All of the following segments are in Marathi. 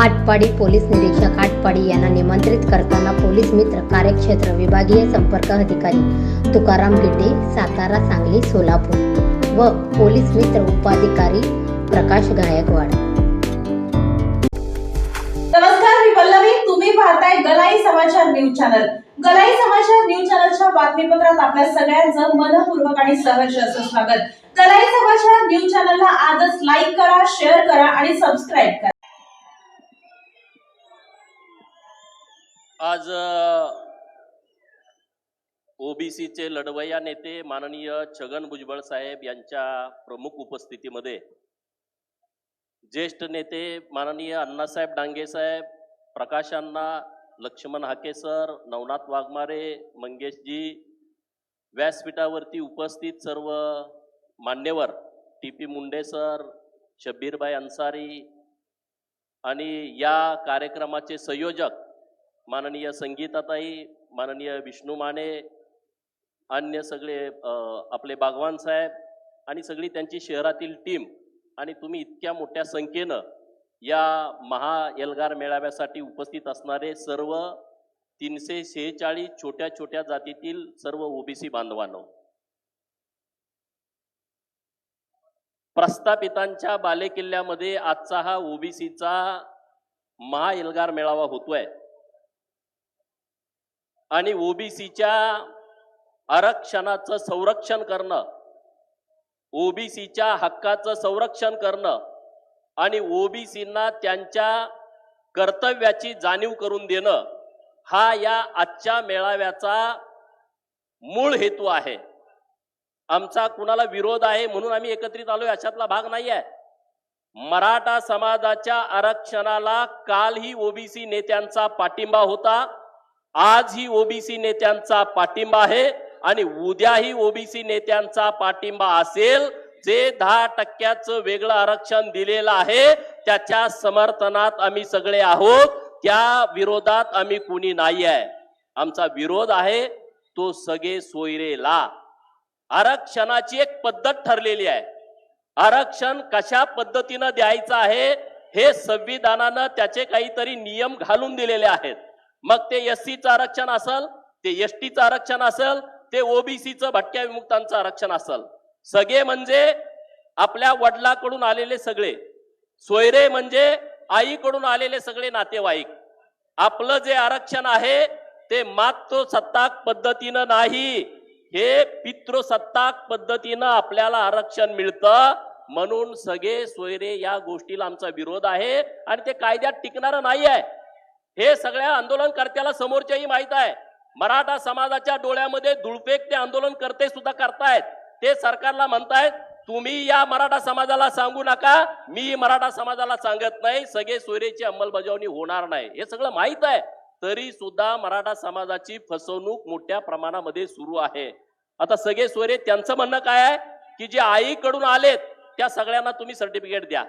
आटपाडी पोलीस निरीक्षक आटपाडी यांना निमंत्रित करताना पोलीस मित्र कार्यक्षेत्र विभागीय संपर्क अधिकारी तुकाराम गिटे सातारा सांगली सोलापूर व पोलीस मित्र उपाधिकारी प्रकाश गायकवाड. नमस्कार मी पल्लवी तुम्ही पाहताय गलाई समाचार न्यूज चॅनल. गलाई समाचार न्यूज चॅनलच्या बातमीपत्रात आपल्या सगळ्यांचं मनपूर्वक आणि सहर्ष असं स्वागत. गलाई समाचार न्यूज चॅनलला आजच लाईक करा शेअर करा आणि सबस्क्राईब करा. आज ओबीसीचे लढवय्या नेते माननीय छगन भुजबळ साहेब यांच्या प्रमुख उपस्थितीमध्ये ज्येष्ठ नेते माननीय अण्णासाहेब डांगे साहेब प्रकाश अण्णा लक्ष्मण हाके सर नवनाथ वाघमारे मंगेशजी व्यासपीठावरती उपस्थित सर्व मान्यवर T P Munde sir Shabbirbhai Ansari आणि या कार्यक्रमाचे संयोजक माननीय संगीताताई माननीय विष्णू माने अन्य सगळे आपले बागवान साहेब आणि सगळी त्यांची शहरातील टीम आणि तुम्ही इतक्या मोठ्या संख्येनं या महा एल्गार मेळाव्यासाठी उपस्थित असणारे सर्व तीनशे शेहेचाळीस छोट्या छोट्या जातीतील सर्व ओबीसी बांधवांनो. प्रस्थापितांच्या बालेकिल्ल्यामध्ये आजचा हा ओबीसीचा महा एल्गार मेळावा होतोय. आणि ओबीसीच्या आरक्षणाचं संरक्षण करणं ओबीसीच्या हक्काचं संरक्षण करणं आणि ओबीसींना त्यांच्या कर्तव्याची जाणीव करून देणं हा या आजच्या मेळाव्याचा मूळ हेतू आहे. आमचा कुणाला विरोध आहे म्हणून आम्ही एकत्रित आलोय अशातला भाग नाही आहे मराठा समाजाच्या आरक्षणाला कालही ओबीसी नेत्यांचा पाठिंबा होता. आजही ओबीसी नेत्यांचा पाठिंबा आहे आणि उद्याही ओबीसी नेत्यांचा पाठिंबा असेल जे दहा टक्क्याचं वेगळं आरक्षण दिलेलं आहे त्याच्या समर्थनात आम्ही सगळे आहोत. त्या विरोधात आम्ही कुणी नाही आहे. आमचा विरोध आहे तो सगळे सोयरेला. आरक्षणाची एक पद्धत ठरलेली आहे. आरक्षण कशा पद्धतीनं द्यायचं आहे हे संविधानानं त्याचे काहीतरी नियम घालून दिलेले आहेत. मग ते एस सीचं आरक्षण असल ते एस टीचं आरक्षण असल ते ओबीसीचं भटक्या विमुक्तांचं आरक्षण असल. सगळे म्हणजे आपल्या वडिलाकडून आलेले सगळे. सोयरे म्हणजे आईकडून आलेले सगळे नातेवाईक. आपलं जे आरक्षण आहे ते मातृसत्ताक पद्धतीनं नाही. हे पितृसत्ताक पद्धतीनं आपल्याला आरक्षण मिळतं. म्हणून सगळे सोयरे या गोष्टीला आमचा विरोध आहे आणि ते कायद्यात टिकणारं नाही आहे हे सगळ्या आंदोलनकर्त्याला समोरच्याही माहीत आहे. मराठा समाजाच्या डोळ्यामध्ये धुळफेक ते आंदोलन करते सुद्धा करतायत. ते सरकारला म्हणतायत तुम्ही या मराठा समाजाला सांगू नका. मी मराठा समाजाला सांगत नाही. सगळे सोयरेची अंमलबजावणी होणार नाही. हे सगळं माहीत आहे. तरी सुद्धा मराठा समाजाची फसवणूक मोठ्या प्रमाणामध्ये सुरू आहे. आता सगळे सोयरे त्यांचं म्हणणं काय आहे? की जे आईकडून आलेत त्या सगळ्यांना तुम्ही सर्टिफिकेट द्या.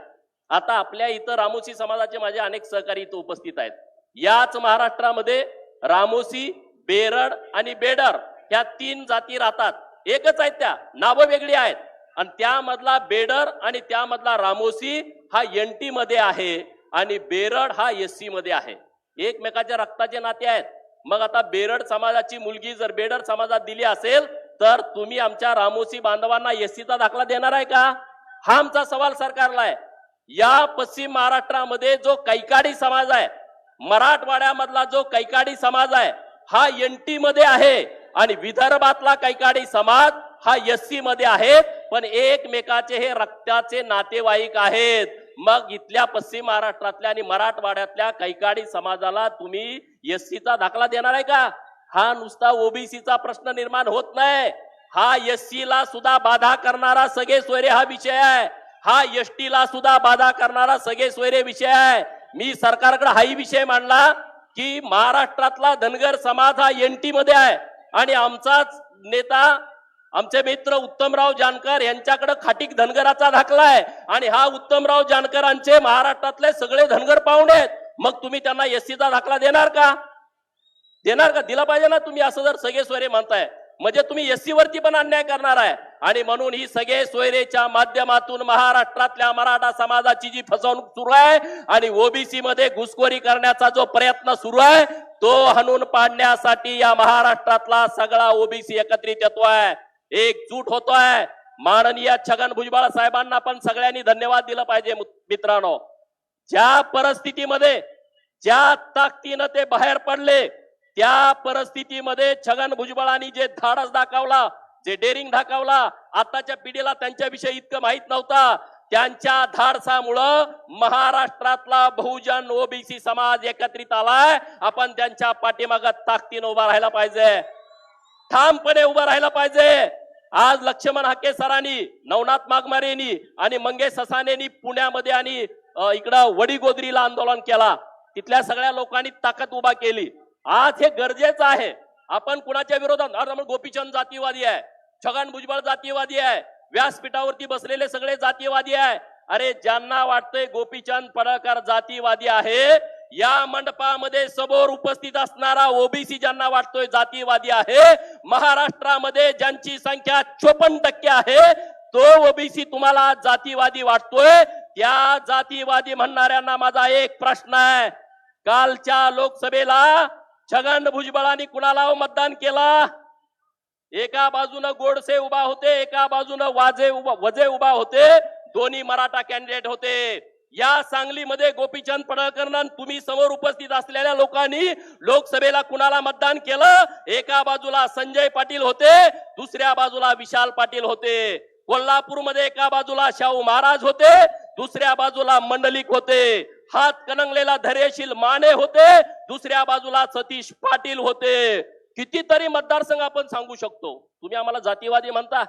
आता आपल्या इथं रामोसी समाजाचे माझे अनेक सहकारी इथं उपस्थित आहेत. याच महाराष्ट्रामध्ये रामोसी बेरड आणि बेडर ह्या तीन जाती राहतात. एकच आहेत त्या नावं वेगळी आहेत. आणि त्यामधला बेडर आणि त्यामधला रामोसी हा एनटी मध्ये आहे आणि बेरड हा एस सी मध्ये आहे. एकमेकाच्या रक्ताचे नाते आहेत. मग आता बेरड समाजाची मुलगी जर बेडर समाजात दिली असेल तर तुम्ही आमच्या रामोसी बांधवांना एस सीचा दाखला देणार आहे का? हा आमचा सवाल सरकारला आहे. या पश्चिम महाराष्ट्रामध्ये जो कैकाडी समाज आहे मराठवाड्यामधला जो कैकाडी समाज आहे हा एनटी मध्ये आहे आणि विदर्भातला कैकाडी समाज हा एस सी मध्ये आहे पण एकमेकाचे हे रक्ताचे नातेवाईक आहेत. मग इथल्या पश्चिम महाराष्ट्रातल्या आणि मराठवाड्यातल्या कैकाडी समाजाला तुम्ही एस सीचा दाखला देणार आहे का? हा नुसता ओबीसीचा प्रश्न निर्माण होत नाही. हा एस ला सुद्धा बाधा करणारा सगळे सोयरे हा विषय आहे. हा एस ला सुद्धा बाधा करणारा सगळे सोयरे विषय आहे. मी सरकारकडे हाही विषय मांडला की महाराष्ट्रातला धनगर समाज हा एनटी मध्ये आहे. आणि आमचाच नेता आमचे मित्र उत्तमराव जानकर यांच्याकडे खाटीक धनगराचा दाखला आहे. आणि हा उत्तमराव जानकरांचे महाराष्ट्रातले सगळे धनगर पाहुणे आहेत. मग तुम्ही त्यांना एससीचा दाखला देणार का? देणार का? दिला पाहिजे ना तुम्ही असं जर सगळे सोयरे म्हणताय. म्हणजे तुम्ही एससी वरती पण अन्याय करणार आहे. आणि म्हणून ही सगळे सोयरेच्या माध्यमातून महाराष्ट्रातल्या मराठा समाजाची जी फसवणूक सुरू आहे आणि ओबीसी मध्ये घुसखोरी करण्याचा जो प्रयत्न सुरू आहे तो हणून पाडण्यासाठी या महाराष्ट्रातला सगळा ओबीसी एकत्रित येतोय एकजूट होतोय माननीय छगन भुजबळ साहेबांना पण सगळ्यांनी धन्यवाद दिलं पाहिजे मित्रांनो. ज्या परिस्थितीमध्ये ज्या ताकदीनं ते बाहेर पडले त्या परिस्थितीमध्ये छगन भुजबळांनी जे धाडस दाखवला जे डेरिंग ढाकावला आताच्या पिढीला त्यांच्याविषयी इतकं माहीत नव्हता. त्यांच्या धाडसामुळं महाराष्ट्रातला बहुजन ओबीसी समाज एकत्रित आलाय. आपण त्यांच्या पाठीमागात ताकदीनं उभा राहायला पाहिजे. ठामपणे उभं राहायला पाहिजे. आज लक्ष्मण हाके सरांनी नवनाथ माघमारेनी आणि मंगेश ससानेनी पुण्यामध्ये आणि इकडं वडीगोदरीला आंदोलन केला. तिथल्या सगळ्या लोकांनी ताकद उभा केली. आज हे गरजेचं आहे. आपण कुणाच्या विरोधात गोपीचंद जातीवादी आहे. छगन भुजबळ जातीयवादी आहे. व्यासपीठावरती बसलेले सगळे जातीयवादी आहे. अरे ज्यांना वाटतंय गोपीचंद पडळकर जातीवादी आहे या मंडपामध्ये समोर उपस्थित असणारा ओबीसी ज्यांना वाटतोय जातीवादी आहे महाराष्ट्रामध्ये ज्यांची संख्या चोपन्न टक्के आहे तो ओबीसी तुम्हाला जातीवादी वाटतोय. त्या जातीवादी म्हणणाऱ्यांना माझा एक प्रश्न आहे. कालच्या लोकसभेला छगन भुजबळांनी कुणाला मतदान केला? एका बाजूनं गोडसे उभा होते एका बाजूनं वाजे उभा वजे उभा होते दोन्ही मराठा कॅन्डिडेट होते. या सांगलीमध्ये गोपीचंद पडळकर तुम्ही समोर उपस्थित असलेल्या लोकांनी लोकसभेला कुणाला मतदान केलं? एका बाजूला संजय पाटील होते दुसऱ्या बाजूला विशाल पाटील होते. कोल्हापूरमध्ये एका बाजूला शाहू महाराज होते दुसऱ्या बाजूला मंडलिक होते. हात कणंगलेला धैर्यशील माने होते दुसऱ्या बाजूला सतीश पाटील होते. कितीतरी मतदारसंघ आपण सांगू शकतो. तुम्ही आम्हाला जातीवादी म्हणता.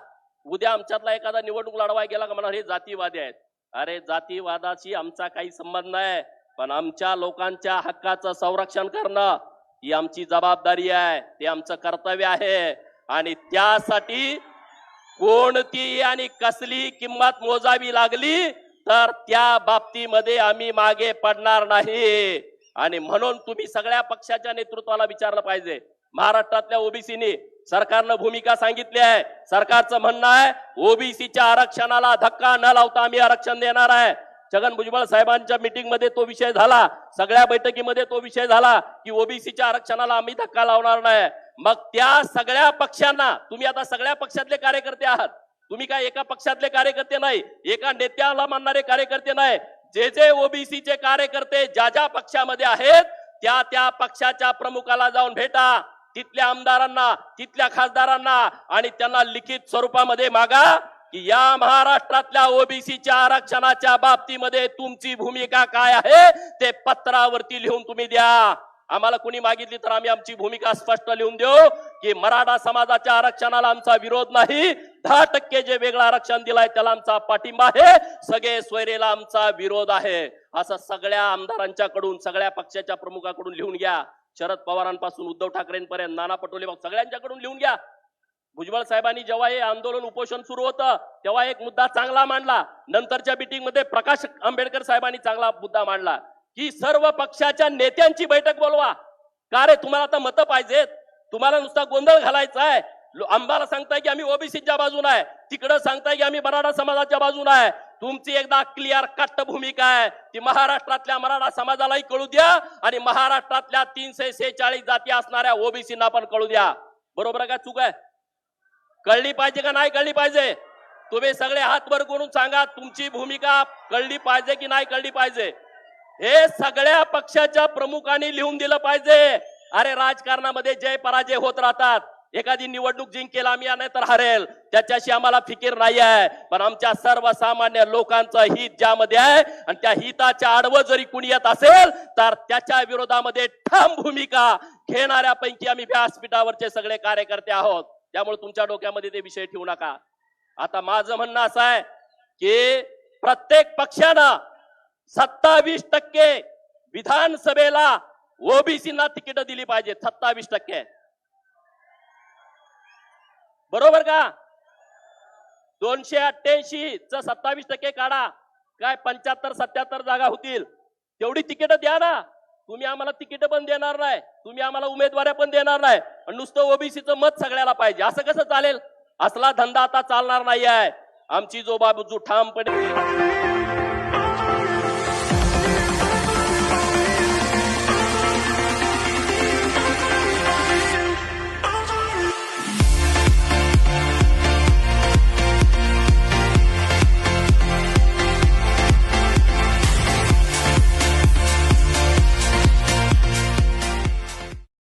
उद्या आमच्यातला एखादा निवडणूक लढवाय गेला का म्हणा हे जातीवादी आहेत. अरे जातीवादाशी आमचा काही संबंध नाही. पण आमच्या लोकांच्या हक्काचं संरक्षण करणं ही आमची जबाबदारी आहे. ते आमचं कर्तव्य आहे. आणि त्यासाठी कोणती आणि कसली किंमत मोजावी लागली तर त्या बाबतीमध्ये आम्ही मागे पडणार नाही. आणि म्हणून तुम्ही सगळ्या पक्षाच्या नेतृत्वाला विचारलं पाहिजे. महाराष्ट्रातल्या ओबीसीनी सरकारनं भूमिका सांगितली आहे. सरकारचं म्हणणं आहे ओबीसीच्या आरक्षणाला धक्का न लावता आम्ही आरक्षण देणार आहे. छगन भुजबळ साहेबांच्या मीटिंगमध्ये तो विषय झाला सगळ्या बैठकीमध्ये तो विषय झाला की ओबीसीच्या आरक्षणाला आम्ही धक्का लावणार नाही. मग त्या सगळ्या पक्षांना तुम्ही आता सगळ्या पक्षातले कार्यकर्ते आहात. तुम्ही काय एका पक्षातले कार्यकर्ते नाही एका नेत्याला मानणारे कार्यकर्ते नाही. जे जे ओबीसीचे कार्यकर्ते ज्या ज्या पक्षामध्ये आहेत त्या त्या पक्षाच्या प्रमुखाला जाऊन भेटा. तिथल्या आमदारांना तिथल्या खासदारांना आणि त्यांना लिखित स्वरूपामध्ये मागा की या महाराष्ट्रातल्या ओबीसीच्या आरक्षणाच्या बाबतीमध्ये तुमची भूमिका काय आहे ते पत्रावरती लिहून तुम्ही द्या. आम्हाला कुणी मागितली तर आम्ही आमची भूमिका स्पष्ट लिहून देऊ की मराठा समाजाच्या आरक्षणाला आमचा विरोध नाही. दहा टक्के जे वेगळं आरक्षण दिलाय त्याला आमचा पाठिंबा आहे. सगळे सोयरेला आमचा विरोध आहे. असं सगळ्या आमदारांच्याकडून सगळ्या पक्षाच्या प्रमुखाकडून लिहून घ्या. शरद पवारांपासून उद्धव ठाकरेंपर्यंत नाना पटोले सगळ्यांच्याकडून लिहून घ्या. भुजबळ साहेबांनी जेव्हा हे आंदोलन उपोषण सुरू होतं तेव्हा एक मुद्दा चांगला मांडला. नंतरच्या मीटिंगमध्ये प्रकाश आंबेडकर साहेबांनी चांगला मुद्दा मांडला की सर्व पक्षाच्या नेत्यांची बैठक बोलवा. का रे तुम्हाला आता मतं पाहिजेत? तुम्हाला नुसता गोंधळ घालायचा आहे लो- आम्हाला सांगताय की आम्ही ओबीसीच्या बाजून आहे. तिकडं सांगताय की आम्ही मराठा समाजाच्या बाजून आहे. तुमची एकदा क्लिअर कट्ट भूमिका आहे. ती महाराष्ट्रातल्या मराठा समाजालाही कळू द्या आणि महाराष्ट्रातल्या तीनशे सेहेचाळीस जाती असणाऱ्या ओबीसीना पण कळू द्या. बरोबर का आहे? कळली पाहिजे का नाही कळली पाहिजे? तुम्ही सगळे हात वर करून सांगा तुमची भूमिका कळली पाहिजे की नाही कळली पाहिजे? हे सगळ्या पक्षाच्या प्रमुखांनी लिहून दिलं पाहिजे. अरे राजकारणामध्ये जय पराजय होत राहतात. एखादी निवडणूक जिंकेल आम्ही नाही तर हरेल. त्याच्याशी आम्हाला फिकीर नाही आहे पण आमच्या सर्वसामान्य लोकांचं हित ज्यामध्ये आहे आणि त्या हिताच्या आडवं जरी कुणी येत असेल तर त्याच्या विरोधामध्ये ठाम भूमिका घेणाऱ्यापैकी आम्ही व्यासपीठावरचे सगळे कार्यकर्ते आहोत. त्यामुळे तुमच्या डोक्यामध्ये ते विषय ठेवू नका. आता माझं म्हणणं असं आहे की प्रत्येक पक्षानं सत्तावीस टक्के विधानसभेला ओबीसीना तिकीट दिली पाहिजे सत्तावीस टक्के. बरोबर का? दोनशे अठ्ठ्याऐंशी च सत्तावीस टक्के काढा. काय पंच्याहत्तर सत्याहत्तर जागा होतील. तेवढी तिकीट द्या ना. तुम्ही आम्हाला तिकीट पण देणार नाही. तुम्ही आम्हाला उमेदवाऱ्या पण देणार नाही. आणि नुसतं ओबीसीचं मत सगळ्याला पाहिजे. असं कसं चालेल? असला धंदा आता चालणार नाही आहे आमची जो बाजू ठामपणे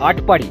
Atpadi.